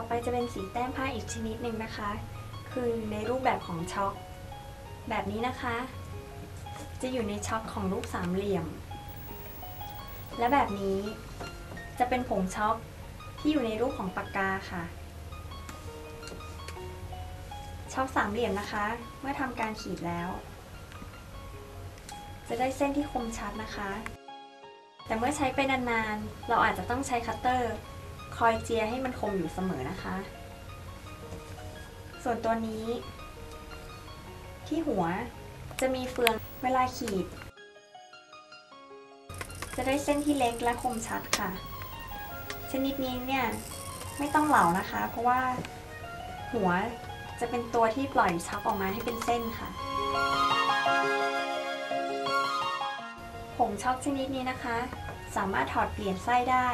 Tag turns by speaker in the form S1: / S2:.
S1: อไปจะเป็นสีแต้มผ้าอีกชนิดหนึ่งนะคะ คือในรูปแบบของช็อคแบบนี้นะคะ จะอยู่ในช็อคของรูปสามเหลี่ยม และแบบนี้จะเป็นผงช็อคที่อยู่ในรูปของปากกาค่ะ ช็อคสามเหลี่ยมนะคะ เมื่อทำการขีดแล้ว จะได้เส้นที่คมชัดนะคะ แต่เมื่อใช้ไปนานๆ เราอาจจะต้องใช้คัตเตอร์ อยเจียให้มันคมอยู่เสมอนะคะ ส่วนตัวนี้ ที่หัวจะมีเฟืองเวลาขีด จะได้เส้นที่เล็กและคมชัดค่ะ ชนิดนี้เนี่ยไม่ต้องเหลานะคะ เพราะว่าหัวจะเป็นตัวที่ปล่อยช็อคออกมาให้เป็นเส้นค่ะผงช็อกชนิดนี้นะคะ สามารถถอดเปลี่ยนไส้ได้